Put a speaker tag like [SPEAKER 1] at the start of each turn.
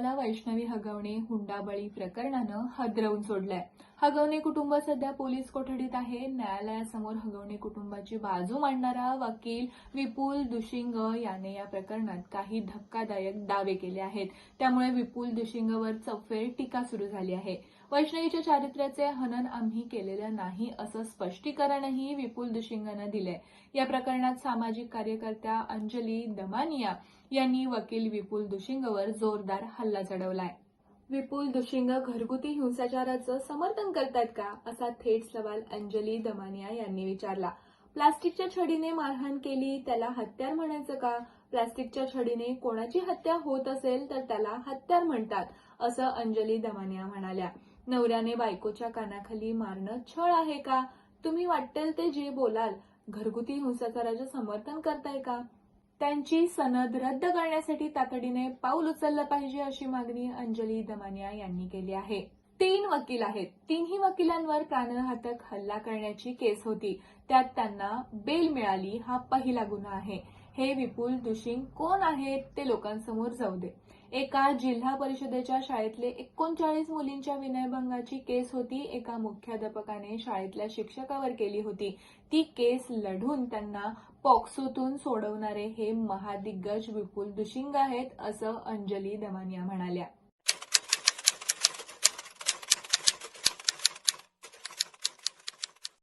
[SPEAKER 1] कुटुंबाला वैष्णवी हगवणे हुंडाबळी प्रकरणानं हदरवून सोडलंय. हगवणे कुटुंब सध्या पोलीस कोठडीत आहे? न्यायालयासमोर हगवणे कुटुंबाची बाजू मांडणारा वकील विपुल दुशिंग याने या प्रकरणात काही धक्कादायक दावे केले आहेत. त्यामुळे विपुल दुशिंगवर चौफेर टीका सुरू झाली आहे. वैष्णवीच्या चारित्र्याचे हनन आम्ही केलेलं नाही असं स्पष्टीकरणही विपुल दुशिंगनं दिलंय. या प्रकरणात सामाजिक कार्यकर्त्या अंजली दमानिया यांनी वकील विपुल दुशिंगवर जोरदार हल्ला चढवलाय. विपुल दुशिंग घरगुती हिंसाचाराचं समर्थन करतात का? असा थेट सवाल अंजली दमानिया यांनी विचारला. प्लास्टिकच्या छडीने मारहाण केली त्याला हत्यार म्हणायचं का? प्लास्टिकच्या छडीने कोणाची हत्या होत असेल तर त्याला हत्यार म्हणतात असं अंजली दमानिया म्हणाल्या. नवऱ्याने बायकोच्या कानाखाली मारणं छळ आहे का? तुम्ही वाटेल ते जे बोलाल. घरगुती हिंसाचाराचं समर्थन करताय का? त्यांची सनद रद्द करण्यासाठी तातडीने पाऊल उचललं पाहिजे अशी मागणी अंजली दमानिया यांनी केली आहे. तीन वकील आहेत. तिन्ही वकिलांवर प्राणघातक हल्ला करण्याची केस होती. त्यात त्यांना बेल मिळाली. हा पहिला गुन्हा आहे. हे विपुल दुशिंग कोण आहेत ते लोकांसमोर जाऊ दे. एका जिल्हा परिषदेच्या शाळेतले एकोणचाळीस मुलींच्या विनयभंगाची केस होती. एका मुख्याध्यापकाने शाळेतल्या शिक्षकावर केली होती. ती केस लढून त्यांना पॉक्सोतून सोडवणारे हे महादिग्गज विपुल दुशिंग आहेत असं अंजली दमानिया म्हणाल्या.